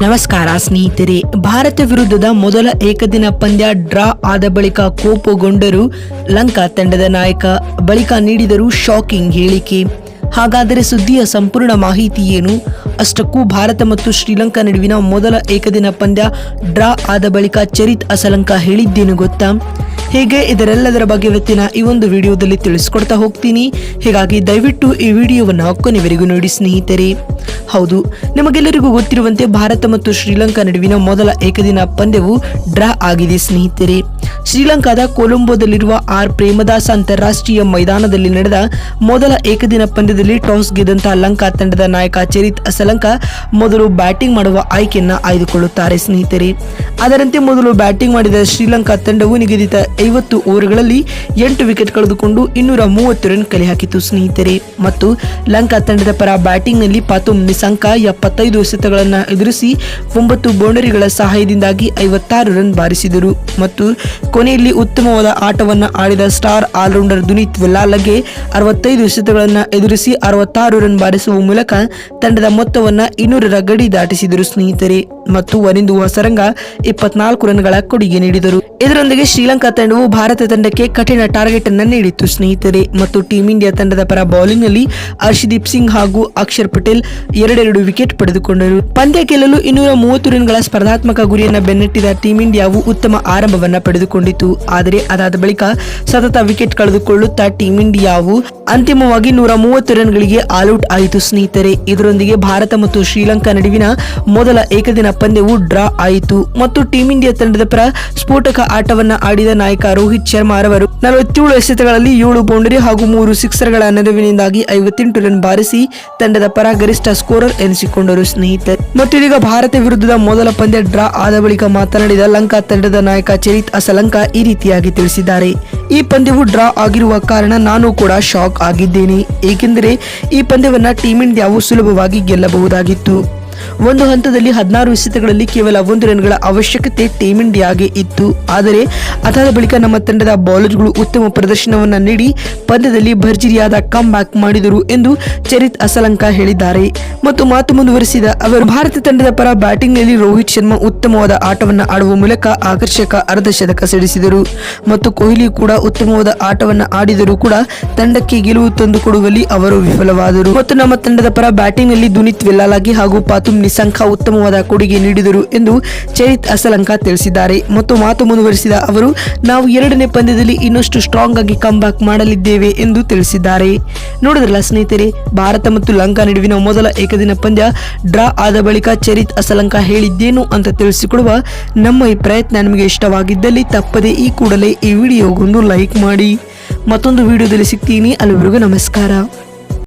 ನಮಸ್ಕಾರ ಸ್ನೇಹಿತರೆ, ಭಾರತ ವಿರುದ್ಧದ ಮೊದಲ ಏಕದಿನ ಪಂದ್ಯ ಡ್ರಾ ಆದ ಬಳಿಕ ಕೋಪಗೊಂಡರು ಲಂಕಾ ತಂಡದ ನಾಯಕ. ಬಳಿಕ ನೀಡಿದರು ಶಾಕಿಂಗ್ ಹೇಳಿಕೆ. ಹಾಗಾದರೆ ಸುದ್ದಿಯ ಸಂಪೂರ್ಣ ಮಾಹಿತಿ ಏನು? ಅಷ್ಟಕ್ಕೂ ಭಾರತ ಮತ್ತು ಶ್ರೀಲಂಕಾ ನಡುವಿನ ಮೊದಲ ಏಕದಿನ ಪಂದ್ಯ ಡ್ರಾ ಆದ ಬಳಿಕ ಚರಿತ್ ಅಸಲಂಕ ಹೇಳಿದ್ದೇನು ಗೊತ್ತಾ? ಹೇಗೆ ಇದರೆಲ್ಲದರ ಬಗ್ಗೆ ಇವತ್ತಿನ ಈ ಒಂದು ವಿಡಿಯೋದಲ್ಲಿ ತಿಳಿಸ್ಕೊಡ್ತಾ ಹೋಗ್ತೀನಿ. ಹೀಗಾಗಿ ದಯವಿಟ್ಟು ಈ ವಿಡಿಯೋವನ್ನು ಕೊನೆವರೆಗೂ ನೋಡಿ ಸ್ನೇಹಿತರೆ. ಹೌದು, ನಿಮಗೆಲ್ಲರಿಗೂ ಗೊತ್ತಿರುವಂತೆ ಭಾರತ ಮತ್ತು ಶ್ರೀಲಂಕಾ ನಡುವಿನ ಮೊದಲ ಏಕದಿನ ಪಂದ್ಯವು ಡ್ರಾ ಆಗಿದೆ ಸ್ನೇಹಿತರೆ. ಶ್ರೀಲಂಕಾದ ಕೊಲಂಬೋದಲ್ಲಿರುವ ಆರ್ ಪ್ರೇಮದಾಸ ಅಂತಾರಾಷ್ಟ್ರೀಯ ಮೈದಾನದಲ್ಲಿ ನಡೆದ ಮೊದಲ ಏಕದಿನ ಪಂದ್ಯದಲ್ಲಿ ಟಾಸ್ ಗೆದ್ದಂತಹ ಲಂಕಾ ತಂಡದ ನಾಯಕ ಚರಿತ್ ಅಸಲಂಕ ಮೊದಲು ಬ್ಯಾಟಿಂಗ್ ಮಾಡುವ ಆಯ್ಕೆಯನ್ನು ಆಯ್ದುಕೊಳ್ಳುತ್ತಾರೆ ಸ್ನೇಹಿತರೆ. ಅದರಂತೆ ಮೊದಲು ಬ್ಯಾಟಿಂಗ್ ಮಾಡಿದ ಶ್ರೀಲಂಕಾ ತಂಡವು ನಿಗದಿತ ಐವತ್ತು ಓವರ್ಗಳಲ್ಲಿ ಎಂಟು ವಿಕೆಟ್ ಕಳೆದುಕೊಂಡು ಇನ್ನೂರ ಮೂವತ್ತು ರನ್ ಕಲೆ ಹಾಕಿತು ಸ್ನೇಹಿತರೆ. ಮತ್ತು ಲಂಕಾ ತಂಡದ ಪರ ಬ್ಯಾಟಿಂಗ್ನಲ್ಲಿ ಪಾತುಮ್ ನಿಸಂಕ ಎಪ್ಪತ್ತೈದು ಎಸೆತಗಳನ್ನು ಎದುರಿಸಿ ಒಂಬತ್ತು ಬೌಂಡರಿಗಳ ಸಹಾಯದಿಂದಾಗಿ ಐವತ್ತಾರು ರನ್ ಬಾರಿಸಿದರು. ಮತ್ತು ಕೊನೆಯಲ್ಲಿ ಉತ್ತಮವಾದ ಆಟವನ್ನು ಆಡಿದ ಸ್ಟಾರ್ ಆಲ್ರೌಂಡರ್ ದುನೀತ್ ವೆಲ್ಲಾಲಗೆ ಅರವತ್ತೈದು ಎಸೆತಗಳನ್ನು ಎದುರಿಸಿ ಅರವತ್ತಾರು ರನ್ ಬಾರಿಸುವ ಮೂಲಕ ತಂಡದ ಮೊತ್ತವನ್ನು ಇನ್ನೂರರ ಗಡಿ ದಾಟಿಸಿದರು ಸ್ನೇಹಿತರೆ. ಮತ್ತು ವರಿಂದು ಹೊಸರಂಗ ಇಪ್ಪತ್ನಾಲ್ಕು ರನ್ಗಳ ಕೊಡುಗೆ ನೀಡಿದರು. ಇದರೊಂದಿಗೆ ಶ್ರೀಲಂಕಾ ತಂಡವು ಭಾರತ ತಂಡಕ್ಕೆ ಕಠಿಣ ಟಾರ್ಗೆಟ್ ಅನ್ನು ನೀಡಿತ್ತು ಸ್ನೇಹಿತರೆ, ಮತ್ತು ಟೀಂ ಇಂಡಿಯಾ ತಂಡದ ಪರ ಬೌಲಿಂಗ್ನಲ್ಲಿ ಹರ್ಷದೀಪ್ ಸಿಂಗ್ ಹಾಗೂ ಅಕ್ಷರ್ ಪಟೇಲ್ ಎರಡೆರಡು ವಿಕೆಟ್ ಪಡೆದುಕೊಂಡರು. ಪಂದ್ಯ ಗೆಲ್ಲಲು ಇನ್ನೂರ ಮೂವತ್ತು ರನ್ಗಳ ಸ್ಪರ್ಧಾತ್ಮಕ ಗುರಿಯನ್ನು ಬೆನ್ನಟ್ಟಿದ ಟೀಂ ಇಂಡಿಯಾವು ಉತ್ತಮ ಆರಂಭವನ್ನು ಪಡೆದುಕೊಂಡಿತು. ಆದರೆ, ಅದಾದ ಬಳಿಕ ಸತತ ವಿಕೆಟ್ ಕಳೆದುಕೊಳ್ಳುತ್ತಾ ಟೀಂ ಇಂಡಿಯಾವು ಅಂತಿಮವಾಗಿ ನೂರ ಮೂವತ್ತು ರನ್ಗಳಿಗೆ ಆಲ್ಔಟ್ ಆಯಿತು ಸ್ನೇಹಿತರೆ. ಇದರೊಂದಿಗೆ ಭಾರತ ಮತ್ತು ಶ್ರೀಲಂಕಾ ನಡುವಿನ ಮೊದಲ ಏಕದಿನ ಪಂದ್ಯವು ಡ್ರಾ ಆಯಿತು. ಮತ್ತು ಟೀಂ ಇಂಡಿಯಾ ತಂಡದ ಪರ ಸ್ಫೋಟಕ ಆಟವನ್ನ ಆಡಿದ ನಾಯಕ ರೋಹಿತ್ ಶರ್ಮಾ ಅವರು ನಲವತ್ತೇಳು ಎಸೆತಗಳಲ್ಲಿ ಏಳು ಬೌಂಡರಿ ಹಾಗೂ ಮೂರು ಸಿಕ್ಸರ್ಗಳ ನೆರವಿನಿಂದಾಗಿ ಐವತ್ತೆಂಟು ರನ್ ಬಾರಿಸಿ ತಂಡದ ಪರ ಗರಿಷ್ಠ ಸ್ಕೋರರ್ ಎನಿಸಿಕೊಂಡರು ಸ್ನೇಹಿತರೆ. ಮತ್ತು ಇದೀಗ ಭಾರತ ವಿರುದ್ಧದ ಮೊದಲ ಪಂದ್ಯ ಡ್ರಾ ಆದ ಬಳಿಕ ಮಾತನಾಡಿದ ಲಂಕಾ ತಂಡದ ನಾಯಕ ಚರಿತ್ ಅಸಲಂಕಾ ಈ ರೀತಿಯಾಗಿ ತಿಳಿಸಿದ್ದಾರೆ. ಈ ಪಂದ್ಯವು ಡ್ರಾ ಆಗಿರುವ ಕಾರಣ ನಾನು ಕೂಡ ಶಾಕ್ ಆಗಿದ್ದೇನೆ, ಏಕೆಂದರೆ ಈ ಪಂದ್ಯವನ್ನು ಟೀಮ್ ಇಂಡಿಯಾವು ಸುಲಭವಾಗಿ ಗೆಲ್ಲಬಹುದಾಗಿತ್ತು. ಒಂದು ಹಂತದಲ್ಲಿ ಹದಿನಾರು ಎಸೆತಗಳಲ್ಲಿ ಕೇವಲ ಒಂದು ರನ್ಗಳ ಅವಶ್ಯಕತೆ ಟೀಮ್ ಇಂಡಿಯಾಗೆ ಇತ್ತು. ಆದರೆ, ಅದಾದ ಬಳಿಕ ನಮ್ಮ ತಂಡದ ಬೌಲರ್ಗಳು ಉತ್ತಮ ಪ್ರದರ್ಶನವನ್ನು ನೀಡಿ ಪಂದ್ಯದಲ್ಲಿ ಭರ್ಜರಿಯಾದ ಕಮ್ ಬ್ಯಾಕ್ ಮಾಡಿದರು ಎಂದು ಚರಿತ್ ಅಸಲಂಕ ಹೇಳಿದ್ದಾರೆ. ಮತ್ತು ಮಾತು ಮುಂದುವರೆಸಿದ ಅವರು, ಭಾರತ ತಂಡದ ಪರ ಬ್ಯಾಟಿಂಗ್ನಲ್ಲಿ ರೋಹಿತ್ ಶರ್ಮಾ ಉತ್ತಮವಾದ ಆಟವನ್ನು ಆಡುವ ಮೂಲಕ ಆಕರ್ಷಕ ಅರ್ಧ ಶತಕ ಸಿಡಿಸಿದರು. ಮತ್ತು ಕೊಹ್ಲಿ ಕೂಡ ಉತ್ತಮವಾದ ಆಟವನ್ನು ಆಡಿದರೂ ಕೂಡ ತಂಡಕ್ಕೆ ಗೆಲುವು ತಂದುಕೊಡುವಲ್ಲಿ ಅವರು ವಿಫಲವಾದರು. ಮತ್ತು ನಮ್ಮ ತಂಡದ ಪರ ಬ್ಯಾಟಿಂಗ್ನಲ್ಲಿ ದುನಿತ್ ವೆಲ್ಲಾಲಾಗಿ ಹಾಗೂ ಪಾತುಮ್ ನಿಸಂಕ ಉತ್ತಮವಾದ ಕೊಡುಗೆ ನೀಡಿದರು ಎಂದು ಚರಿತ್ ಅಸಲಂಕ ತಿಳಿಸಿದ್ದಾರೆ. ಮತ್ತು ಮಾತು ಮುಂದುವರಿಸಿದ ಅವರು, ನಾವು ಎರಡನೇ ಪಂದ್ಯದಲ್ಲಿ ಇನ್ನಷ್ಟು ಸ್ಟ್ರಾಂಗ್ ಆಗಿ ಕಮ್ ಬ್ಯಾಕ್ ಮಾಡಲಿದ್ದೇವೆ ಎಂದು ತಿಳಿಸಿದ್ದಾರೆ. ನೋಡಿದ್ರಲ್ಲ ಸ್ನೇಹಿತರೆ, ಭಾರತ ಮತ್ತು ಲಂಕಾ ನಡುವಿನ ಮೊದಲ ಏಕದಿನ ಪಂದ್ಯ ಡ್ರಾ ಆದ ಬಳಿಕ ಚರಿತ್ ಅಸಲಂಕ ಹೇಳಿದ್ದೇನು ಅಂತ ತಿಳಿಸಿಕೊಡುವ ನಮ್ಮ ಈ ಪ್ರಯತ್ನ ನಿಮಗೆ ಇಷ್ಟವಾಗಿದ್ದಲ್ಲಿ ತಪ್ಪದೆ ಈ ಕೂಡಲೇ ಈ ವಿಡಿಯೋಗೊಂದು ಲೈಕ್ ಮಾಡಿ. ಮತ್ತೊಂದು ವಿಡಿಯೋದಲ್ಲಿ ಸಿಗ್ತೀನಿ. ಅಲ್ಲಿವರೆಗೂ ನಮಸ್ಕಾರ.